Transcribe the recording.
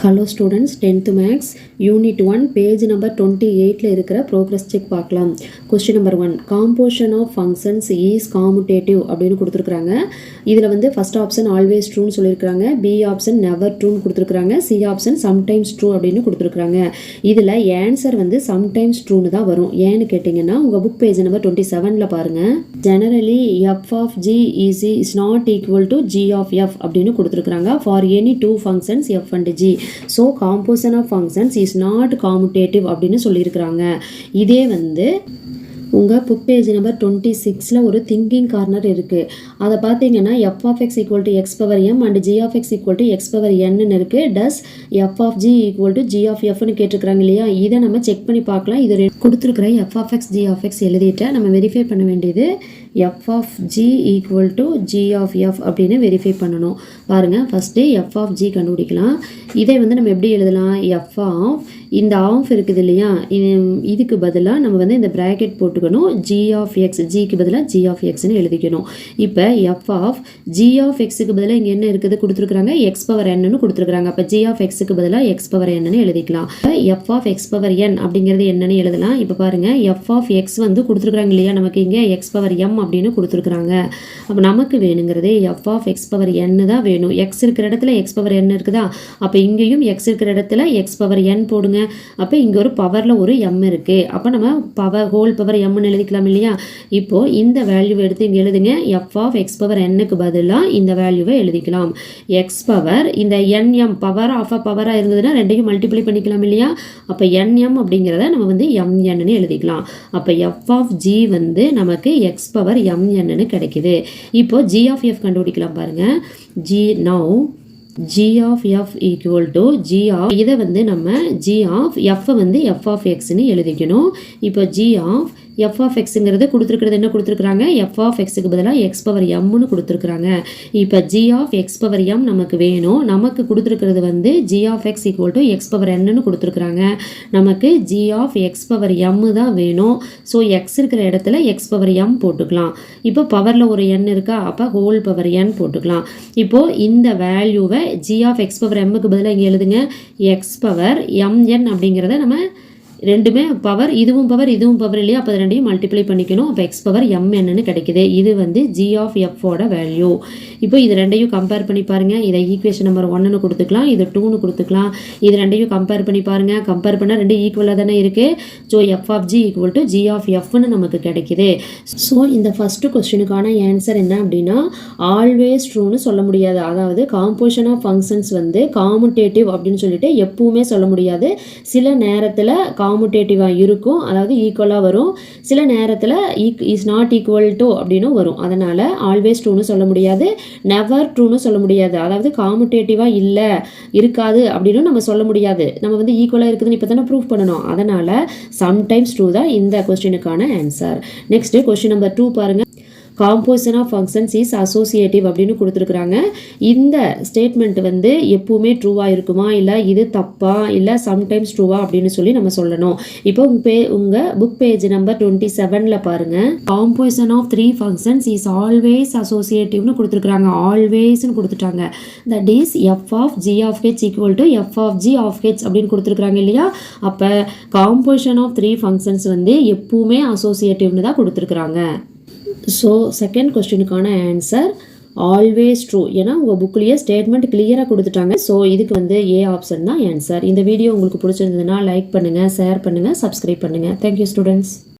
Hello students tenth maths unit one page number twenty எயிட்டில் இருக்கிற progress check பார்க்கலாம். Question number one composition of functions is commutative அப்படின்னு கொடுத்துருக்குறாங்க. இதில் வந்து ஃபஸ்ட் ஆப்ஷன் ஆல்வேஸ் ட்ரூன்னு சொல்லியிருக்கிறாங்க. பி ஆப்ஷன் நெவர் ட்ரூன்னு கொடுத்துருக்குறாங்க. சி ஆப்ஷன் சம்டைம்ஸ் ட்ரூ அப்படின்னு கொடுத்துருக்குறாங்க. இதில் ஆன்சர் வந்து சம்டைம்ஸ் ட்ரூன்னு தான் வரும். ஏன்னு கேட்டிங்கன்னா உங்கள் புக் பேஜ் நம்பர் டுவெண்ட்டி செவனில் பாருங்கள் generally f of g is is not equal to g of f அப்படின்னு கொடுத்துருக்குறாங்க. For any two functions f and g so composition of functions is not commutative அப்படின்னு சொல்லியிருக்கிறாங்க. இதே வந்து உங்கள் புக் பேஜ் நம்பர் டுவெண்ட்டி சிக்ஸில் ஒரு திங்கிங் கார்னர் இருக்குது அதை பார்த்தீங்கன்னா F of X equal to X power M and G of X equal to X power N இருக்குது does F of G equal to G of எஃப்னு கேட்டிருக்கிறாங்க இல்லையா? இதை நம்ம செக் பண்ணி பார்க்கலாம். இது கொடுத்துருக்குற f of x g of x எழுதிட்டு நம்ம வெரிஃபை பண்ண வேண்டியது f of g equal to g of f அப்படின்னு வெரிஃபை பண்ணணும். பாருங்கள் ஃபஸ்ட்டு எஃப் ஆஃப் ஜி கண்டுபிடிக்கலாம். இதை வந்து நம்ம எப்படி எழுதலாம்? எஃப் ஆஃப் இந்த ஆஃப் இருக்குது இல்லையா? இது- இதுக்கு பதிலாக நம்ம வந்து இந்த ப்ராக்கெட் போட்டுக்கணும். ஜி ஆஃப் எக்ஸ் ஜிக்கு பதிலாக ஜி ஆஃப் எக்ஸ்னு எழுதிக்கணும். இப்போ எஃப் ஆஃப் ஜி ஆஃப் எக்ஸுக்கு பதிலாக இங்கே என்ன இருக்குது? கொடுத்துருக்குறாங்க. எக்ஸ் பவர் என்னன்னு கொடுத்துருக்குறாங்க. அப்போ ஜி ஆஃப் எக்ஸுக்கு பதிலாக எக்ஸ் பவர் என்னன்னு எழுதிக்கலாம். F of x power n அப்படிங்கிறது என்னன்னு எழுதலாம். இப்போ பாருங்கள் எஃப் ஆஃப் எக்ஸ் வந்து கொடுத்துருக்குறாங்க இல்லையா? நமக்கு இங்கே எக்ஸ் பவர் எம் அப்படின்னு கொடுத்துருக்குறாங்க. அப்போ நமக்கு வேணுங்கிறது f of x power n தான் வேணும். எக்ஸ் இருக்கிற இடத்துல எக்ஸ் பவர் என் இருக்குதா? அப்போ இங்கேயும் எக்ஸ் இருக்கிற இடத்துல எக்ஸ் பவர் என் போடுங்க. அப்போ இங்கே ஒரு பவரில் ஒரு எம் இருக்குது அப்போ நம்ம பவர் ஹோல் பவர் எம்னு எழுதிக்கலாம் இல்லையா? இப்போது இந்த வேல்யூவை எடுத்து இங்கே எழுதுங்க. எஃப் ஆஃப் எக்ஸ் பவர் என்னுக்கு பதிலாக இந்த வேல்யூவை எழுதிக்கலாம். எக்ஸ் பவர் இந்த என்எம் பவர் ஆஃப் பவராக இருந்ததுன்னா ரெண்டையும் மல்டிப்ளை பண்ணிக்கலாம் இல்லையா? அப்போ என்எம் அப்படிங்கிறத நம்ம வந்து எம்என்னு எழுதிக்கலாம். அப்போ எஃப் ஆஃப் ஜி வந்து நமக்கு எக்ஸ் பவர் எம்என்னு கிடைக்குது. இப்போ ஜி ஆஃப் எஃப் கண்டுபிடிக்கலாம் பாருங்க. G now G of F equal to G of இதை வந்து நம்ம ஜி ஆஃப் எஃப் வந்து எஃப் ஆஃப் எக்ஸ்னு எழுதிக்கணும். இப்போ ஜி ஆஃப் எஃப் ஆஃப் எக்ஸுங்கிறது கொடுத்துருக்கிறது என்ன கொடுத்துருக்குறாங்க? எஃப் ஆஃப் எக்ஸுக்கு பதிலாக எக்ஸ் பவர் எம்னு கொடுத்துருக்குறாங்க. இப்போ g of x power m நமக்கு வேணும். நமக்கு கொடுத்துருக்கிறது வந்து g of x equal to x power என்னன்னு கொடுத்துருக்குறாங்க. நமக்கு g of x power m தான் வேணும். ஸோ எக்ஸ் இருக்கிற இடத்துல எக்ஸ் பவர் எம் போட்டுக்கலாம். இப்போ பவரில் ஒரு எண் இருக்கா? அப்போ ஹோல் பவர் என் போட்டுக்கலாம். இப்போது இந்த வேல்யூவை ஜி ஆஃப் எக்ஸ் பவர் எம்முக்கு பதிலாக இங்கே எழுதுங்க. எக்ஸ் பவர் எம்என் அப்படிங்கிறத நம்ம ரெண்டுமே பவர் இதுவும் பவர் இதுவும் பவர் இல்லையா? அப்போ ரெண்டையும் மல்டிப்ளை பண்ணிக்கணும். அப்போ எக்ஸ் பவர் எம் என்னன்னு கிடைக்குது. இது வந்து ஜி ஆஃப் எஃபோட வேல்யூ இப்போ இது ரெண்டையும் கம்பேர் பண்ணி பாருங்கள் இதை ஈக்குவேஷன் நம்பர் ஒன்னுன்னு கொடுத்துக்கலாம். இது டூன்னு கொடுத்துக்கலாம். இது ரெண்டையும் கம்பேர் பண்ணி பாருங்கள் கம்பேர் பண்ணால் ரெண்டு ஈக்குவலாக தானே இருக்குது so f of g equal to g of எஃப்னு நமக்கு கிடைக்குது. ஸோ இந்த ஃபஸ்ட்டு கொஸ்டினுக்கான ஆன்சர் என்ன அப்படின்னா ஆல்வேஸ் ட்ரூன்னு சொல்ல முடியாது. அதாவது காம்போஷன் ஆஃப் ஃபங்க்ஷன்ஸ் வந்து காமுடேட்டிவ் அப்படின்னு சொல்லிட்டு எப்பவுமே சொல்ல முடியாது. சில நேரத்தில் காமுடேட்டிவாக இருக்கும். அதாவது ஈக்குவலாக வரும். சில நேரத்தில் ஈக் இஸ் நாட் ஈக்குவல் டு அப்படின்னு வரும். அதனால் ஆல்வேஸ் ட்ரூன்னு சொல்ல முடியாது. நெவர் ட்ரூன்னு சொல்ல முடியாது. அதாவது காமுடேட்டிவாக இல்லை இருக்காது அப்படின்னு நம்ம சொல்ல முடியாது. நம்ம வந்து ஈக்குவலாக இருக்குதுன்னு இப்போ தானே ப்ரூவ் பண்ணணும். அதனால் சம்டைம்ஸ் ட்ரூ தான் இந்த கொஸ்டினுக்கான answer next question number two பாருங்கள் composition of functions is associative அப்படின்னு கொடுத்துருக்குறாங்க. இந்த ஸ்டேட்மெண்ட் வந்து எப்பவுமே ட்ரூவாக இருக்குமா? இல்லை இது தப்பா? இல்லை சம்டைம்ஸ் ட்ரூவா அப்படின்னு சொல்லி நம்ம சொல்லணும். இப்போ உங்க பே உங்கள் புக் பேஜ் நம்பர் டுவெண்ட்டி செவனில் பாருங்கள் composition of three functions is always அசோசியேட்டிவ்னு கொடுத்துருக்குறாங்க. ஆல்வேஸ்னு கொடுத்துட்டாங்க. That is f of g of h equal to f of g of h அப்படின்னு கொடுத்துருக்குறாங்க இல்லையா? அப்போ காம்போசிஷன் ஆஃப் த்ரீ ஃபங்க்ஷன்ஸ் வந்து எப்பவுமே அசோசியேட்டிவ்னு தான் கொடுத்துருக்குறாங்க. ஸோ செகண்ட் கொஸ்டினுக்கான ஆன்சர் ஆல்வேஸ் ட்ரூ ஏன்னா உங்கள் புக்லேயே ஸ்டேட்மெண்ட் கிளியராக கொடுத்துட்டாங்க. ஸோ இதுக்கு வந்து ஏ ஆப்ஷன் தான் ஆன்சர் இந்த வீடியோ உங்களுக்கு பிடிச்சிருந்ததுன்னா லைக் பண்ணுங்கள் ஷேர் பண்ணுங்கள் சப்ஸ்கிரைப் பண்ணுங்கள் தேங்க்யூ ஸ்டூடெண்ட்ஸ்